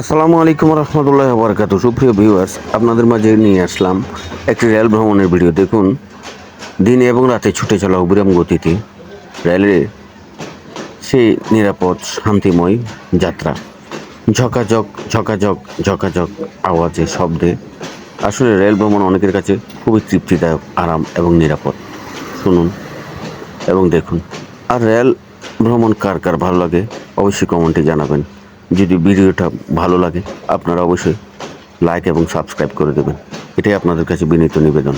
আসসালামু আলাইকুম রহমতুল্লাহ বরকাত সুপ্রিয় ভিউয়ার্স আপনাদের মাঝে নিয়ে আসলাম একটি রেল ভ্রমণের ভিডিও। দেখুন, দিনে এবং রাতে ছুটে চলা অবিরাম গতিতে রেলের সেই নিরাপদ, শান্তিময় যাত্রা। ঝকাঝক ঝকাঝক ঝকাঝক আওয়াজে, শব্দে। আসলে রেল ভ্রমণ অনেকের কাছে খুবই তৃপ্তিদায়ক, আরাম এবং নিরাপদ। শুনুন এবং দেখুন। আর রেল ভ্রমণ কার কার ভালো লাগে, অবশ্যই কমেন্টে জানাবেন। যদি ভিডিওটা ভালো লাগে, আপনারা অবশ্যই লাইক এবং সাবস্ক্রাইব করে দেবেন। এটাই আপনাদের কাছে বিনীত নিবেদন।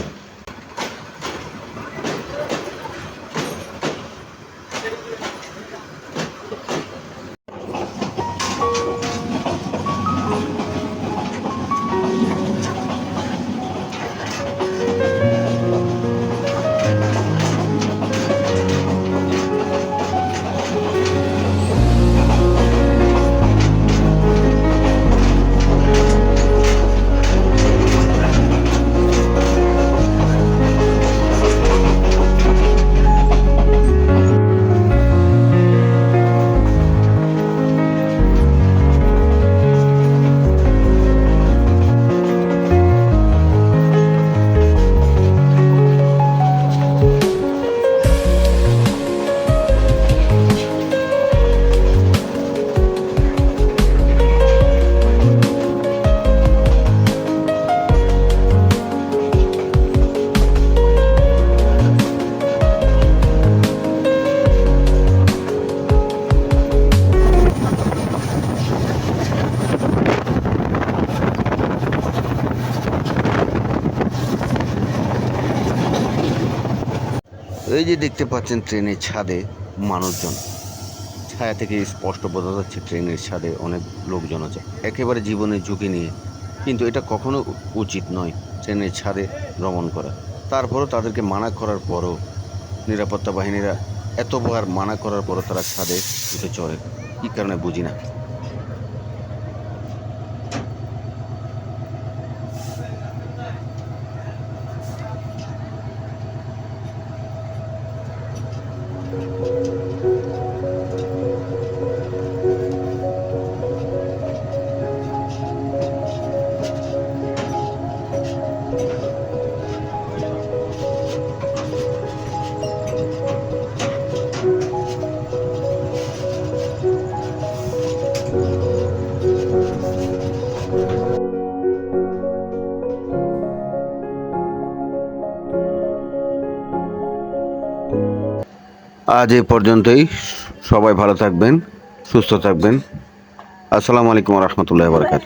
এই যে দেখতে পাচ্ছেন ট্রেনের ছাদে মানুষজন। ছায়া থেকে স্পষ্ট বোঝা যাচ্ছে ট্রেনের ছাদে অনেক লোকজন আছে। একেবারে জীবনের ঝুঁকি নিয়ে। কিন্তু এটা কখনো উচিত নয় ট্রেনের ছাদে ভ্রমণ করা। তারপরও তাদেরকে মানা করার পরও নিরাপত্তা বাহিনীরা এতবার মানা করার পরও তারা ছাদে উঠে চড়ে। কী কারণে বুঝি না। আজ এ পর্যন্তই। সবাই ভালো থাকবেন সুস্থ থাকবেন। আসসালামু আলাইকুম রহমতুল্লাহ বরকাত